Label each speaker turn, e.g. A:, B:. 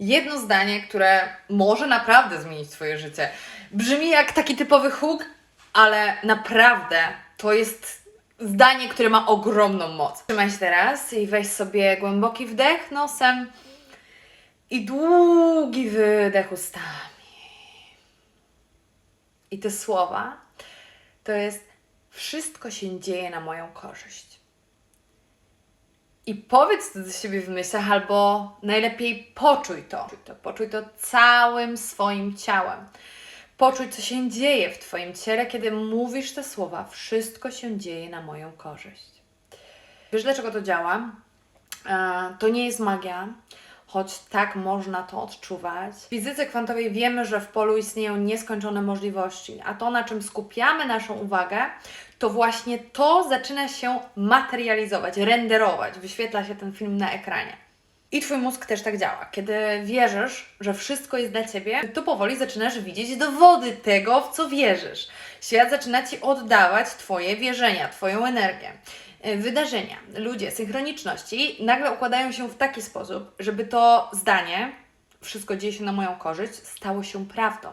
A: jedno zdanie, które może naprawdę zmienić Twoje życie. Brzmi jak taki typowy huk, ale naprawdę to jest zdanie, które ma ogromną moc. Trzymaj się teraz i weź sobie głęboki wdech nosem i długi wydech ustami. I te słowa to jest wszystko się dzieje na moją korzyść. I powiedz to do siebie w myślach, albo najlepiej poczuj to. Poczuj to, poczuj to całym swoim ciałem. Poczuj, co się dzieje w Twoim ciele, kiedy mówisz te słowa. Wszystko się dzieje na moją korzyść. Wiesz, dlaczego to działa? To nie jest magia, choć tak można to odczuwać. W fizyce kwantowej wiemy, że w polu istnieją nieskończone możliwości, a to, na czym skupiamy naszą uwagę, to właśnie to zaczyna się materializować, renderować, wyświetla się ten film na ekranie. I Twój mózg też tak działa. Kiedy wierzysz, że wszystko jest dla Ciebie, to powoli zaczynasz widzieć dowody tego, w co wierzysz. Świat zaczyna Ci oddawać Twoje wierzenia, Twoją energię. Y, Wydarzenia, ludzie, synchroniczności nagle układają się w taki sposób, żeby to zdanie, wszystko dzieje się na moją korzyść, stało się prawdą.